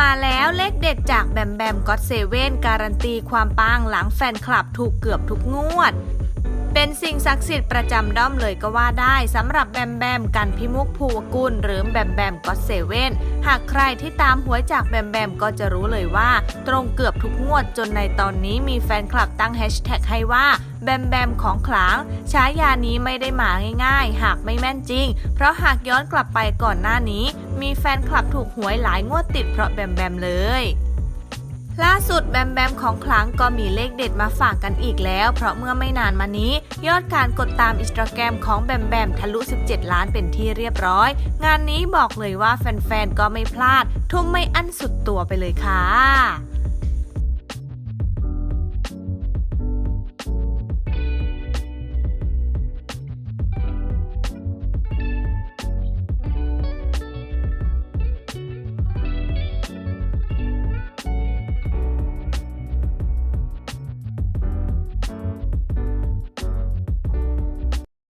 มาแล้วเลขเด็ดจากแบมแบมก็อตเซเว่นการันตีความปังหลังแฟนคลับถูกเกือบทุกงวด เป็นสิ่งศักดิ์สิทธิ์ประจำด้อมเลยก็ว่าได้สำหรับแบมแบมกันพิมุกภูวกุลหรือแบมแบมก็เซเว่นหากใครที่ตามหวยจากแบมแบมก็จะรู้เลยว่า ตรงเกือบทุกงวดจนในตอนนี้มีแฟนคลับตั้งแฮชแท็กให้ว่าแบมแบมของขลังฉายานี้ไม่ได้มาง่ายๆ หากไม่แม่นจริง เพราะหากย้อนกลับไปก่อนหน้านี้ มีแฟนคลับถูกหวยหลายงวดติดเพราะแบมแบมเลย ล่าสุดแบมแบมของคลังก็มีเลขเด็ดมาฝากกันอีกแล้ว เพราะเมื่อไม่นานมานี้ ยอดการกดตามอินสตาแกรมของแบมแบมทะลุ 17 ล้านเป็นที่เรียบร้อย งานนี้บอกเลยว่าแฟนๆ ก็ไม่พลาด ทุ่มไม่อั้นสุดตัวไปเลยค่ะ